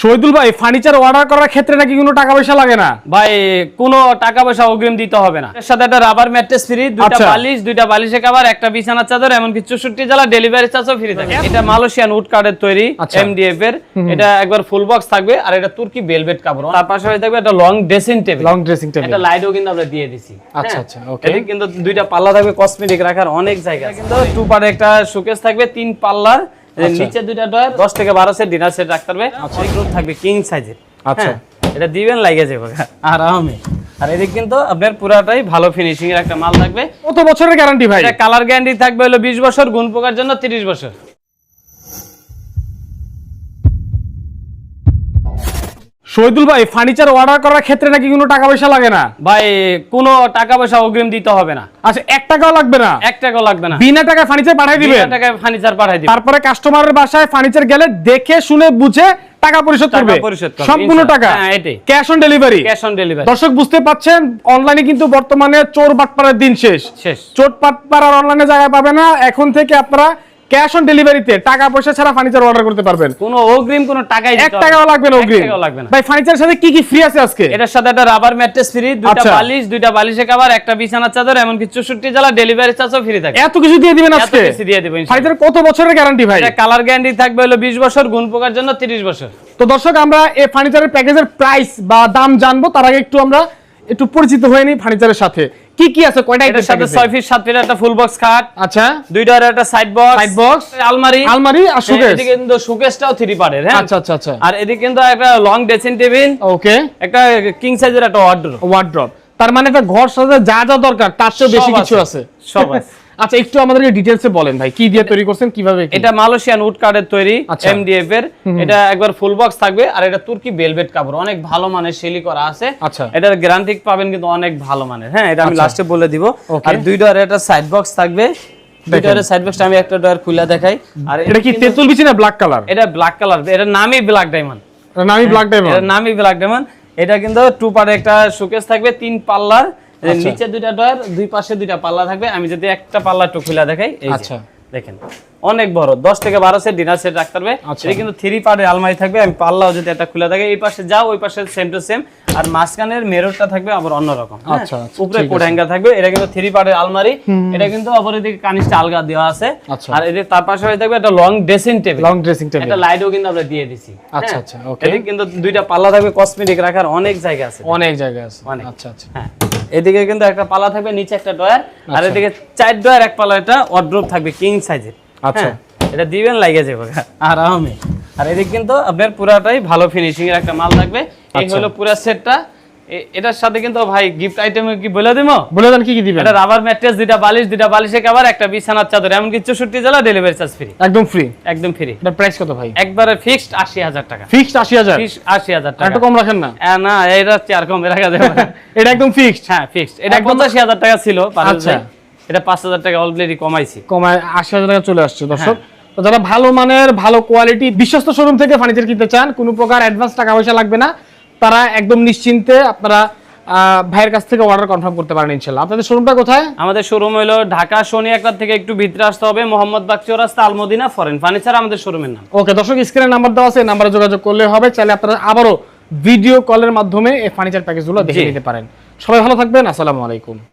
শহীদুল ভাই furniture order করার ক্ষেত্রে নাকি কোনো টাকা পয়সা লাগে না ভাই কোনো টাকা পয়সা অগ্রিম দিতে হবে না এর সাথে একটা রাবার ম্যাট্রেস ফ্রি দুইটা আচ্ছা। বালিশ দুইটা বালিশে কভার একটা বিছানার চাদর এমনকি চৌষট্টি জেলা ডেলিভারি চার্জও ফ্রি থাকে এটা মালয়েশিয়ান উড কার্ডের তৈরি আচ্ছা। এমডিএফ এর এটা একবার ফুল বক্স থাকবে আর এটা তুর্কি ভেলভেট কাপড় তার পাশাপাশি থাকবে একটা long dressing table long dressing table একটা লাইটও কিন্তু আমরা দিয়ে দিছি আচ্ছা, হ্যাঁ? আচ্ছা, okay. এদিকে কিন্তু দুইটা পাল্লা থাকবে কসমেটিক রাখার অনেক জায়গা। কিন্তু টু পার্ট একটা শোকেস থাকবে তিন পাল্লার আচ্ছা। নিচে দুইটা ডয়ার 10 থেকে 12 সেট ডিনার সেট রাখতে পারবে। অনেক রুম থাকবে কিং সাইজের আচ্ছা। এটা দিবেন লাগে যাবে। আরামে। আর এদিকে কিন্তু আপনার পুরাটাই ভালো ফিনিশিং এর একটা মাল থাকবে। কত বছরের গ্যারান্টি ভাই? এটা কালার গ্যারান্টি থাকবে হলো 20 বছর গুণ পোকার জন্য 30 বছর। শহীদুল ভাই ফার্নিচার অর্ডার করার ক্ষেত্রে নাকি কোনো টাকা পয়সা লাগে না? ভাই কোনো টাকা পয়সা অগ্রিম দিতে হবে না। আচ্ছা এক টাকাও লাগবে না? এক টাকাও লাগবে না। বিনা টাকায় ফার্নিচার পাঠিয়ে দিবেন? বিনা টাকায় ফার্নিচার পাঠাই দিবেন। তারপরে কাস্টমারের বাসায় ফার্নিচার গেলে দেখে শুনে বুঝে টাকা পরিশোধ করবে। সম্পূর্ণ টাকা? হ্যাঁ, এটাই। Cash on delivery cash on delivery দর্শক বুঝতে পাচ্ছেন অনলাইনে কিন্তু বর্তমানে চোর বাটপাড়ার দিন শেষ। শেষ। চোট পাটপাড় অনলাইনে জায়গায় পাবে না। এখন থেকে আপনারা ক্যাশ অন ডেলিভারিতে টাকা পয়সা ছাড়া ফার্নিচার অর্ডার করতে পারবেন। কোনো অগ্রিম কোনো টাকাই দিতে এক হবে টাকাও লাগবে না অগ্রিম। লাগবে না। ভাই ফার্নিচারের সাথে কি কি ফ্রি আছে আজকে? এটার সাথে একটা রাবার ম্যাট্রেস ফ্রি দুইটা আচ্ছা। বালিশ দুইটা বালিশে কভার একটা বিছানার চাদর এমনকি চৌষট্টি জেলা ডেলিভারি চার্জও ফ্রি থাকে। এত কিছু দিয়ে দিবেন আজকে? এত কিছু দিয়ে দেবো ইনশাআল্লাহ। ফার্নিচার কত বছরের গ্যারান্টি ভাই? এটা কালার গ্যারান্টি থাকবে হলো 20 বছর গুণ পোকার জন্য 30 বছর। তো দর্শক আমরা এই ফার্নিচারের প্যাকেজের প্রাইস বা দাম জানব তার আগে একটু আমরা একটু পরিচিত হয়নি ফার্নিচারের সাথে। কি কি আছে? কয়টা এটার সাথে 6 ফিট 7 ফিট একটা ফুল বক্স খাট। আচ্ছা। দুইটা একটা সাইড বক্স সাইড বক্স আলমারি। আলমারি আর শোকেস এদিকে কিন্তু শোকেসটাও থ্রি পার্টের হ্যাঁ। আচ্ছা আচ্ছা আচ্ছা। আর এদিকে কিন্তু একটা লং ড্রেসিং টেবিল ওকে একটা কিং সাইজের একটা ওয়ার্ডরোব ওয়ার্ড্রপ তার মানে একটা ঘর সাজাতে যা যা দরকার তার চেয়ে বেশি কিছু আছে, আছে। সব আছে। আচ্ছা একটু আমাদেরকে ডিটেইলসে বলেন ভাই কি দিয়ে তৈরি করছেন কীভাবে এটা মালয়েশিয়ান উড কার্ডের তৈরি আচ্ছা। এমডিএফ এর। এটা একবার ফুল বক্স থাকবে আর এটা তুর্কি ভেলভেট কাপড় অনেক ভালো মানের শেলি করা আছে। আচ্ছা। এটার গ্যারান্টি পাবেন কিন্তু অনেক ভালো মানের। হ্যাঁ এটা আমি আচ্ছা। লাস্টে বলে দিব। আর দুই ডোয়ারে একটা সাইড বক্স থাকবে। দুই সাইড বক্সটা আমি একটা ডোয়ার খুলে দেখাই। আর এটা কি তেঁতুল বিচি না ব্ল্যাক কালার এটা ব্ল্যাক কালার এটার নামই ব্ল্যাক ডায়মন্ড নামি ব্ল্যাক এটার ডায়মন্ড নামই ব্ল্যাক ডায়মন্ড এটা কিন্তু টু পার্টে একটা শোকেস থাকবে তিন পাল্লার। আচ্ছা। নিচে দুইটা ডয়ার দুই পাশে দুইটা পাল্লা থাকবে আমি যদি একটা পাল্লা একটু খুলে দেখাই আচ্ছা। দেখেন অনেক বড় 10 থেকে 12 সেট ডিনার সেট রাখতে পারবে আচ্ছা। এটা কিন্তু থ্রি পার্টের আলমারি থাকবে আমি পাল্লাও যদি একটা খুলে থাকে এই পাশে যাও ওই পাশে সেম টু সেম আর মাঝখানের মেররটা থাকবে আবার অন্যরকম হ্যাঁ? আচ্ছা, আচ্ছা, উপরে কোট হ্যাঙ্গার থাকবে এটা কিন্তু থ্রি পার্টের আলমারি এটা কিন্তু অপর দিকে কানিসটা আলগা দেওয়া আছে আচ্ছা। আর এদিকে তার পাশে থাকবে একটা long dressing table long dressing table একটা লাইটও কিন্তু আমরা দিয়ে দিছি আচ্ছা, হ্যাঁ? আচ্ছা, okay. এদিকে কিন্তু দুইটা পাল্লা থাকবে কসমেটিক রাখার অনেক জায়গা আছে অনেক জায়গা আছে অনেক। আচ্ছা আচ্ছা হ্যাঁ এদিকে কিন্তু একটা পালা থাকবে নিচে একটা ডয়ার আর আচ্ছা। এদিকে চার ডয়ার এক পালা এটা ওয়ার্ড্রোব থাকবে কিং সাইজের আচ্ছা। এটা দিবেন লাগে যাবে আরামে আর এদিকে কিন্তু আপনার পুরাটাই ভালো ফিনিশিং এর একটা মাল থাকবে এই আচ্ছা। হলো পুরা সেটটা এটার সাথে কিন্তু ভাই গিফট আইটেম কি বলে দিমো? বলে দেন কি কি দিবেন? এটা রাবার ম্যাট্রেস দুইটা বালিশ দুইটা বালিশে কভার একটা বিছানার চাদর এমনকি চৌষট্টি জেলা ডেলিভারি চার্জ ফ্রি একদম ফ্রি একদম ফ্রি এটার প্রাইস কত ভাই? একবারে ফিক্সড আশি হাজার টাকা। ফিক্সড আশি হাজার? ফিক্সড আশি হাজার টাকা। একটু কম রাখেন না। না এটা চার কমে রাখা যাবে এটা একদম ফিক্সড হ্যাঁ ফিক্সড এটা একদম- পঞ্চাশি হাজার টাকা ছিল আচ্ছা। এটা পাঁচ হাজার টাকা অলরেডি কমাইছি। কমায় আশি হাজার টাকা চলে আসছে দর্শক। হ্যাঁ। তো যারা ভালো মানের ভালো কোয়ালিটি বিশ্বস্ত শোরুম থেকে ফার্নিচার কিনতে চান কোনো প্রকার অ্যাডভান্স টাকা পয়সা লাগবে না। তারা একদম নিশ্চিন্তে আপনারা ভাইয়ের কাছ থেকে অর্ডার কনফার্ম করতে পারেন ইনশাল্লাহ আপনাদের শোরুমটা কোথায়? আমাদের শোরুম হলো ঢাকা শনি একবার থেকে একটু ভিতরে আসতে হবে মোহাম্মদ বাগচি রাস্তা আলমদিনা ফরেন ফার্নিচার আমাদের শোরুমের নাম। ওকে দর্শক স্ক্রিনে নাম্বার দেওয়া আছে নাম্বারে যোগাযোগ করলে হবে। চাইলে আপনারা আবারও ভিডিও কলের মাধ্যমে এই ফার্নিচার প্যাকেজগুলো দেখে নিতে পারেন। সবাই ভালো থাকবেন আসসালামু আলাইকুম।